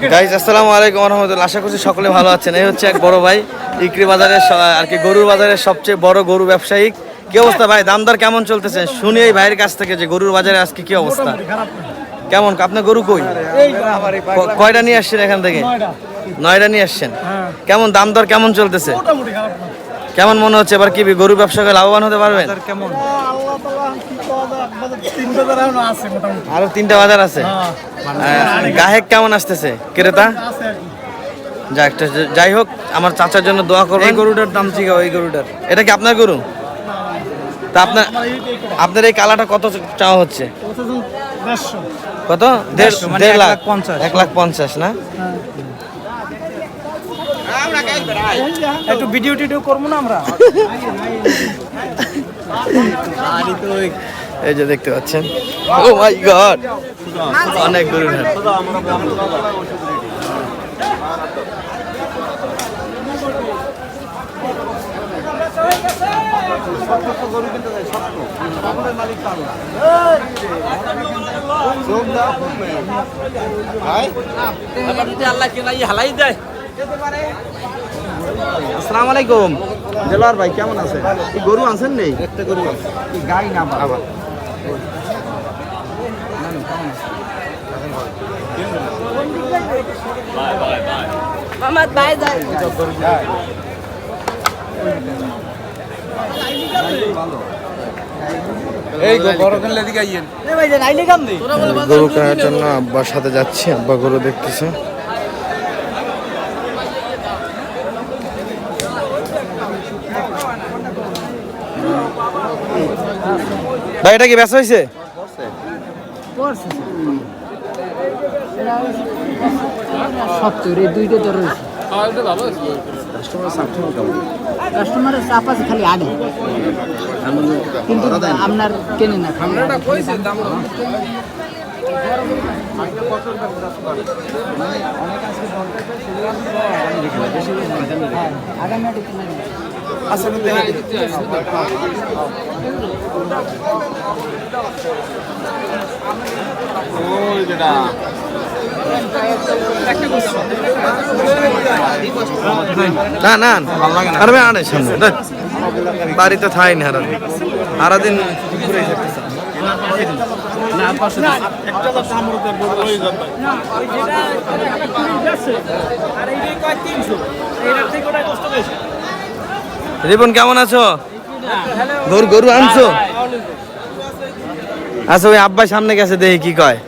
Guys আসসালামু আলাইকুম রহমতুল্লাহ। আশা করছি সকলে ভালো আছেন। এই হচ্ছে এক বড় ভাই ইকরি বাজারের আর কি গরুর বাজারের সবচেয়ে বড় গরু ব্যবসায়ী কি অবস্থা ভাই? দাম দর কেমন চলতেছে? শুনি এই ভাইয়ের কাছ থেকে যে গরুর বাজারে আজকে কি অবস্থা। কেমন? আপনার গরু কই? কয়টা নিয়ে আসছেন এখান থেকে? নয়টা। নিয়ে আসছেন। কেমন? দাম দর কেমন চলতেছে? কেমন মনে হচ্ছে? এবার কি গরু ব্যবসা করে লাভবান হতে পারবেন? কেমন? আরও তিনটা বাজার আছে? আহ, গাহেক কেমন আসতেছে? ক্রেতা? যাক যাই হোক আমার চাচার জন্য দোয়া করবেন। এই গরুটার দাম ঠিক ওই গরুটার। এটা কি আপনার গরু? তা আপনার আপনার এই কালাটা কত চাওয়া হচ্ছে? কত? দেড় মানে দেড় লাখ। লাখ পঞ্চাশ। এক লাখ পঞ্চাশ না? একটু ভিডিও টিডিও করব না আমরা এই যে দেখতে পাচ্ছেন ও মাই গড অনেক গরু হাট। আসসালামু আলাইকুম। দেলোয়ার ভাই কেমন আছে? গরু আনছেন নেই? একটা গরু আছে। গাই না আবার। বাই গরু কেনার জন্য আব্বার সাথে যাচ্ছি আব্বা গরু দেখতেছে। ভাই এটা কি ব্যবসা হয়েছে সত্তর এই দুইটা দর কাস্টমারের চাপ আছে খালি আগে। কিন্তু আপনার কেনে না আগামী না না আরে আনে সামনে দেখ। বাড়িতে থাই না হারাদিন হারাদিন ঘুরে রিপন কেমন আছো? গরু গরু আনছো? আচ্ছা ওই আব্বাই সামনে গেছে দেখি কি কয়।